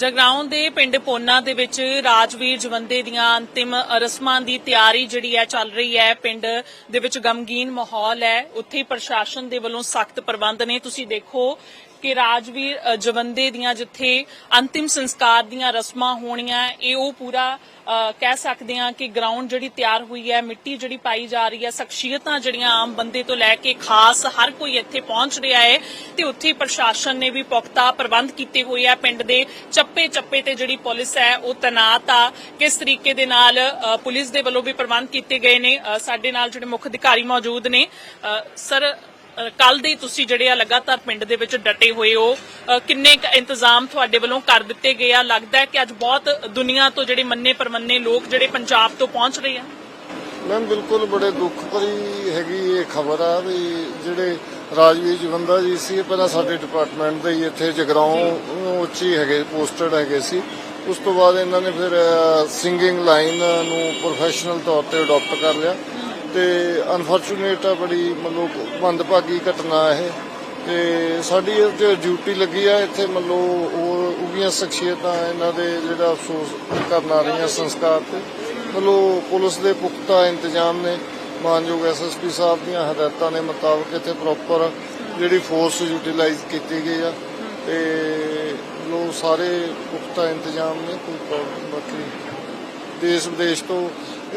ਜਗਰਾਉਂ ਦੇ ਪਿੰਡ ਪੋਨਾ ਦੇ ਵਿੱਚ ਰਾਜਵੀਰ ਜਵੰਦੇ ਦੀਆਂ ਅੰਤਿਮ ਰਸਮਾਂ ਦੀ ਤਿਆਰੀ ਜਿਹੜੀ ਹੈ ਚੱਲ ਰਹੀ ਹੈ। ਪਿੰਡ ਦੇ ਵਿੱਚ ਗਮਗੀਨ ਮਾਹੌਲ ਹੈ। ਉੱਥੇ ਪ੍ਰਸ਼ਾਸਨ ਦੇ ਵੱਲੋਂ ਸਖਤ ਪ੍ਰਬੰਧ ਨੇ। ਤੁਸੀਂ ਦੇਖੋ ਕਿ ਰਾਜਵੀਰ ਜਵੰਦੇ ਦੀਆਂ ਜਿੱਥੇ ਅੰਤਿਮ ਸੰਸਕਾਰ ਦੀਆਂ ਰਸਮਾਂ ਹੋਣੀਆਂ, ਇਹ ਉਹ ਪੂਰਾ ਕਹਿ ਸਕਦੇ ਹਾਂ ਕਿ ਗਰਾਊਂਡ ਜਿਹੜੀ ਤਿਆਰ ਹੋਈ ਹੈ, ਮਿੱਟੀ ਜਿਹੜੀ ਪਾਈ ਜਾ ਰਹੀ ਹੈ, ਸ਼ਖਸੀਅਤਾਂ ਜਿਹੜੀਆਂ ਆਮ ਬੰਦੇ ਤੋਂ ਲੈ ਕੇ ਖਾਸ ਹਰ ਕੋਈ ਇੱਥੇ ਪਹੁੰਚ ਰਿਹਾ ਹੈ ਤੇ ਉੱਥੇ ਪ੍ਰਸ਼ਾਸਨ ਨੇ ਵੀ ਪੁਖਤਾ ਪ੍ਰਬੰਧ ਕੀਤੇ ਹੋਏ ਆ। ਪਿੰਡ ਦੇ ਚੱਪੇ ਚੱਪੇ ਤੇ ਜਿਹੜੀ ਪੁਲਿਸ ਹੈ, ਉਹ ਤੈਨਾਤ ਆ। ਕਿਸ ਤਰੀਕੇ ਦੇ ਨਾਲ ਪੁਲਿਸ ਦੇ ਵੱਲੋਂ ਵੀ ਪ੍ਰਬੰਧ ਕੀਤੇ ਗਏ ਨੇ। ਸਾਡੇ ਨਾਲ ਜਿਹੜੇ ਮੁੱਖ ਅਧਿਕਾਰੀ ਮੌਜੂਦ ਨੇ। ਸਰ ਕੱਲ ਦੇ ਤੁਸੀਂ ਜਿਹੜੇ ਆ ਲਗਾਤਾਰ ਪਿੰਡ ਦੇ ਵਿੱਚ ਡਟੇ ਹੋਏ ਹੋ। ਕਿੰਨੇ ਕੁ ਇੰਤਜ਼ਾਮ ਤੁਹਾਡੇ ਵੱਲੋਂ ਕਰ ਦਿੱਤੇ ਗਏ ਆ? ਲੱਗਦਾ ਹੈ ਕਿ ਅੱਜ ਬਹੁਤ ਦੁਨੀਆ ਤੋਂ ਜਿਹੜੇ ਮੰਨੇ ਪਰਮੰਨੇ ਲੋਕ ਜਿਹੜੇ ਪੰਜਾਬ ਤੋਂ ਪਹੁੰਚ ਰਹੇ ਆ? ਮੈਮ ਬਿਲਕੁਲ ਬੜੇ ਦੁੱਖ ਭਰੀ ਹੈਗੀ ਇਹ ਖਬਰ ਆ ਵੀ ਜਿਹੜੇ ਰਾਜਵੀਰ ਜਵੰਦਾ ਜੀ ਸੀ ਪਹਿਲਾਂ ਸਾਡੇ ਡਿਪਾਰਟਮੈਂਟ ਦੇ ਹੀ ਇੱਥੇ ਜਗਰਾਉਂ ਉੱਚ ਹੈਗੇ ਪੋਸਟਡ ਹੈਗੇ ਸੀ। ਉਸ ਤੋਂ ਬਾਅਦ ਇਹਨਾਂ ਨੇ ਫਿਰ ਸਿੰਗਿੰਗ ਲਾਈਨ ਨੂੰ ਪ੍ਰੋਫੈਸ਼ਨਲ ਤੌਰ ਤੇ ਅਡਾਪਟ ਕਰ ਲਿਆ। ਤੇ ਅਨਫੋਰਚੂਨੇਟ ਆ ਬੜੀ ਮਤਲਬ ਮੰਦਭਾਗੀ ਘਟਨਾ ਇਹ। ਤੇ ਸਾਡੀ ਇਹ ਤੇ ਡਿਊਟੀ ਲੱਗੀ ਆ, ਇੱਥੇ ਮਤਲਬ ਉਹ ਉਗੀਆਂ ਸ਼ਖਸੀਅਤਾਂ ਇਹਨਾਂ ਦੇ ਜਿਹੜਾ ਅਫਸੋਸ ਕਰਨ ਆ ਰਹੀਆਂ ਸੰਸਕਾਰ ਤੇ। ਮਤਲਬ ਪੁਲਿਸ ਦੇ ਪੁਖਤਾ ਇੰਤਜ਼ਾਮ ਨੇ, ਮਾਨਯੋਗ ਐਸਐਸਪੀ ਸਾਹਿਬ ਦੀਆਂ ਹਦਾਇਤਾਂ ਦੇ ਮੁਤਾਬਕ ਇੱਥੇ ਪ੍ਰੋਪਰ ਜਿਹੜੀ ਫੋਰਸ ਯੂਟਿਲਾਈਜ਼ ਕੀਤੀ ਗਈ ਆ। ਤੇ ਲੋ ਸਾਰੇ ਪੁਖਤਾ ਇੰਤਜ਼ਾਮ ਨੇ, ਕੋਈ ਪ੍ਰੋਬਲਮ ਬਾਕੀ ਦੇਸ਼ ਵਿਦੇਸ਼ ਤੋਂ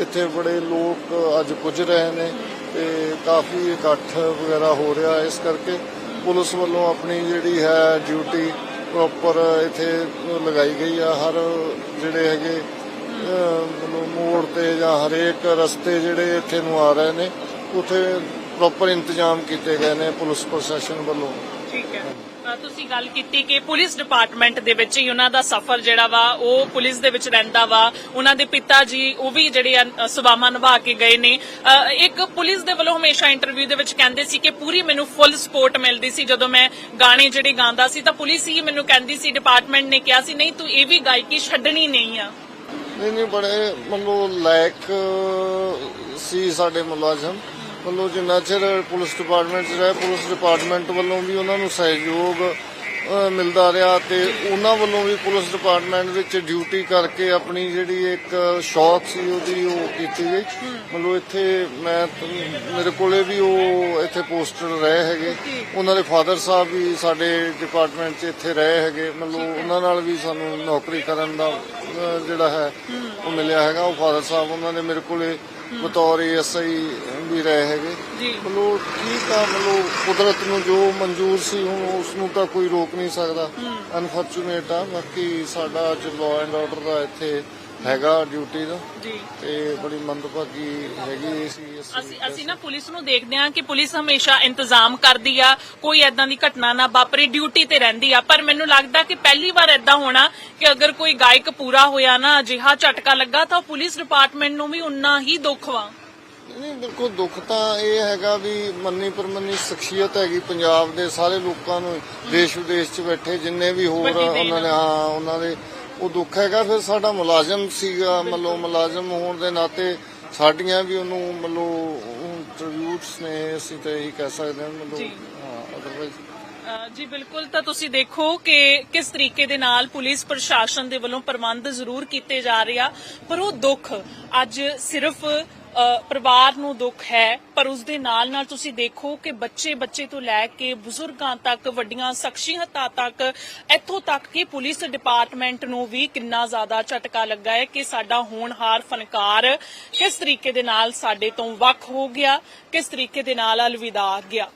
ਇੱਥੇ ਬੜੇ ਲੋਕ ਅੱਜ ਪੁੱਜ ਰਹੇ ਨੇ ਤੇ ਕਾਫੀ ਇਕੱਠ ਵਗੈਰਾ ਹੋ ਰਿਹਾ ਇਸ ਕਰਕੇ ਪੁਲਿਸ ਵੱਲੋਂ ਆਪਣੀ ਜਿਹੜੀ ਹੈ ਡਿਊਟੀ ਪ੍ਰੋਪਰ ਇੱਥੇ ਲਗਾਈ ਗਈ ਆ। ਹਰ ਜਿਹੜੇ ਹੈਗੇ ਮਤਲਬ ਮੋੜ ਤੇ ਜਾਂ ਹਰੇਕ ਰਸਤੇ ਜਿਹੜੇ ਇੱਥੇ ਨੂੰ ਆ ਰਹੇ ਨੇ, ਉੱਥੇ ਪ੍ਰੋਪਰ ਇੰਤਜ਼ਾਮ ਕੀਤੇ ਗਏ ਨੇ ਪੁਲਿਸ ਪ੍ਰਸ਼ਾਸਨ ਵੱਲੋਂ। ਠੀਕ ਹੈ। ਤੁਸੀਂ ਗੱਲ ਕੀਤੀ ਕਿ ਪੁਲਿਸ ਡਿਪਾਰਟਮੈਂਟ ਦੇ ਵਿੱਚ ਹੀ ਉਹਨਾਂ ਦਾ ਸਫ਼ਰ ਜਿਹੜਾ ਵਾ ਉਹ ਪੁਲਿਸ ਦੇ ਵਿੱਚ ਰਹਿੰਦਾ ਵਾ। ਉਹਨਾਂ ਦੇ ਪਿਤਾ ਜੀ ਉਹ ਵੀ ਜਿਹੜੇ ਆ, ਅ, ਨਿਭਾ ਕੇ ਗਏ ਨੇ। ਅ, ਇੱਕ ਪੁਲਿਸ ਦੇ ਵੱਲੋਂ ਹਮੇਸ਼ਾ ਇੰਟਰਵਿਊ ਦੇ ਵਿੱਚ ਕਹਿੰਦੇ ਸੀ ਕਿ ਪੂਰੀ ਮੈਨੂੰ ਫੁੱਲ ਸਪੋਰਟ ਮਿਲਦੀ ਸੀ। ਜਦੋਂ ਮੈਂ ਗਾਣੇ ਜਿਹੜੇ ਗਾਉਂਦਾ ਸੀ ਤਾਂ ਪੁਲਿਸ ਹੀ ਮੈਨੂੰ ਕਹਿੰਦੀ ਸੀ ਡਿਪਾਰਟਮੈਂਟ ਨੇ ਕਿਹਾ ਸੀ ਨਹੀਂ ਤੂੰ ਇਹ ਵੀ ਗਾਇਕੀ ਛੱਡਣੀ ਨਹੀਂ ਆ। ਨਹੀਂ ਨਹੀਂ ਬੜੇ ਮਤਲਬ ਲਾਇਕ ਸੀ ਸਾਡੇ ਮੁਲਾਜ਼ਮ। ਮਤਲਬ ਜਿੰਨਾ ਚਿਰ ਪੁਲਿਸ ਡਿਪਾਰਟਮੈਂਟ 'ਚ ਰਹੇ ਪੁਲਿਸ ਡਿਪਾਰਟਮੈਂਟ ਵੱਲੋਂ ਵੀ ਉਹਨਾਂ ਨੂੰ ਸਹਿਯੋਗ ਮਿਲਦਾ ਰਿਹਾ ਤੇ ਉਹਨਾਂ ਵੱਲੋਂ ਵੀ ਪੁਲਿਸ ਡਿਪਾਰਟਮੈਂਟ ਵਿੱਚ ਡਿਊਟੀ ਕਰਕੇ ਆਪਣੀ ਜਿਹੜੀ ਇੱਕ ਸ਼ੌਕ ਸੀ ਉਹਦੀ ਉਹ ਕੀਤੀ ਗਈ। ਮਤਲਬ ਇੱਥੇ ਮੈਂ ਮੇਰੇ ਕੋਲੇ ਵੀ ਉਹ ਇੱਥੇ ਪੋਸਟਰ ਰਹੇ ਹੈਗੇ। ਉਹਨਾਂ ਦੇ ਫਾਦਰ ਸਾਹਿਬ ਵੀ ਸਾਡੇ ਡਿਪਾਰਟਮੈਂਟ 'ਚ ਇੱਥੇ ਰਹੇ ਹੈਗੇ। ਮਤਲਬ ਉਹਨਾਂ ਨਾਲ ਵੀ ਸਾਨੂੰ ਨੌਕਰੀ ਕਰਨ ਦਾ ਜਿਹੜਾ ਹੈ ਉਹ ਮਿਲਿਆ ਹੈਗਾ। ਉਹ ਫਾਦਰ ਸਾਹਿਬ ਉਹਨਾਂ ਦੇ ਮੇਰੇ ਕੋਲੇ ਬਤੌਰ ਐਸਆਈ ਵੀ ਰਹੇ ਹੈਗੇ। ਜੀ। ਮਤਲਬ ਠੀਕ ਆ ਮਤਲਬ ਕੁਦਰਤ ਨੂੰ ਜੋ ਮਨਜ਼ੂਰ ਸੀ ਹੁਣ ਉਸ ਨੂੰ ਤਾਂ ਕੋਈ ਰੋਕ ਨਹੀਂ ਸਕਦਾ। ਅਨਫੋਰਚੂਨੇਟ ਆ। ਬਾਕੀ ਸਾਡਾ ਅੱਜ ਲਾਅ ਐਂਡ ਆਰਡਰ ਦਾ ਇੱਥੇ ਹੈਗਾ ਡਿਊਟੀ ਦਾ। ਜੀ। ਤੇ ਬੜੀ ਮੰਦਭਾਗੀ ਹੈਗੀ ਸੀ ਅਸੀਂ ਅਸੀਂ ਨਾ ਪੁਲਿਸ ਨੂੰ ਦੇਖਦੇ ਹਾਂ ਕਿ ਪੁਲਿਸ ਹਮੇਸ਼ਾ ਇੰਤਜ਼ਾਮ ਕਰਦੀ ਆ ਕੋਈ ਐਦਾਂ ਦੀ ਘਟਨਾ ਨਾ ਵਾਪਰੇ ਡਿਊਟੀ ਤੇ ਰਹਿੰਦੀ ਆ। ਪਰ ਮੈਨੂੰ ਲੱਗਦਾ ਕਿ ਪਹਿਲੀ ਵਾਰ ਐਦਾਂ ਹੋਣਾ ਕਿ ਅਗਰ ਕੋਈ ਗਾਇਕ ਪੂਰਾ ਹੋਇਆ ਨਾ ਅਜਿਹਾ ਝਟਕਾ ਲੱਗਾ ਤਾਂ ਪੁਲਿਸ ਡਿਪਾਰਟਮੈਂਟ ਨੂੰ ਵੀ ਉਨਾ ਹੀ ਦੁੱਖ ਵਾ। ਨਹੀਂ ਬਿਲਕੁਲ ਦੁੱਖ ਤਾਂ ਇਹ ਹੈਗਾ ਵੀ ਮੰਨੀ ਪਰਮੰਨੀ ਸ਼ਖਸੀਅਤ ਹੈਗੀ ਪੰਜਾਬ ਦੇ ਸਾਰੇ ਲੋਕਾਂ ਨੂੰ ਦੇਸ਼ ਵਿਦੇਸ਼ 'ਚ ਬੈਠੇ ਜਿੰਨੇ ਵੀ ਹੋਰ ਵੱਡੀ ਦੇਣ। ਉਹਨਾਂ ਨੇ ਹਾਂ ਉਹਨਾਂ ਦੇ ਉਹ ਦੁੱਖ ਹੈਗਾ ਫਿਰ ਸਾਡਾ ਮੁਲਾਜ਼ਮ ਸੀਗਾ ਮਤਲਬ ਮੁਲਾਜ਼ਮ ਹੋਣ ਦੇ ਨਾਤੇ ਸਾਡੀਆਂ ਵੀ ਉਹਨੂੰ ਮਤਲਬ ਟ੍ਰਿਬਿਊਟਸ ਨੇ ਅਸੀਂ ਤਾਂ ਇਹੀ ਕਹਿ ਸਕਦੇ ਹਾਂ ਮਤਲਬ। ਹਾਂ ਅਦਰਵਾਈਜ਼ ਜੀ ਬਿਲਕੁਲ ਤਾਂ ਤੁਸੀਂ ਦੇਖੋ ਕਿ ਕਿਸ ਤਰੀਕੇ ਦੇ ਨਾਲ ਪੁਲਿਸ ਪ੍ਰਸ਼ਾਸਨ ਦੇ ਵੱਲੋਂ ਪ੍ਰਬੰਧ ਜ਼ਰੂਰ ਕੀਤੇ ਜਾ ਰਹੇ ਆ ਪਰ ਉਹ ਦੁੱਖ ਅੱਜ ਸਿਰਫ ਪਰਿਵਾਰ ਨੂੰ ਦੁੱਖ ਹੈ, ਪਰ ਉਸ ਦੇ ਨਾਲ ਨਾਲ ਤੁਸੀਂ ਦੇਖੋ ਕਿ ਬੱਚੇ ਬੱਚੇ ਤੋਂ ਲੈ ਕੇ ਬਜ਼ੁਰਗਾਂ ਤੱਕ, ਵੱਡੀਆਂ ਸ਼ਖਸੀਅਤਾਂ ਤੱਕ, ਇੱਥੋਂ ਤੱਕ ਕਿ ਪੁਲਿਸ ਡਿਪਾਰਟਮੈਂਟ ਨੂੰ ਵੀ ਕਿੰਨਾ ਜ਼ਿਆਦਾ ਝਟਕਾ ਲੱਗਾ ਹੈ ਕਿ ਸਾਡਾ ਹੋਣਹਾਰ ਫਨਕਾਰ ਕਿਸ ਤਰੀਕੇ ਦੇ ਨਾਲ ਸਾਡੇ ਤੋਂ ਵੱਖ ਹੋ ਗਿਆ, ਕਿਸ ਤਰੀਕੇ ਦੇ ਨਾਲ ਅਲਵਿਦਾ ਗਿਆ।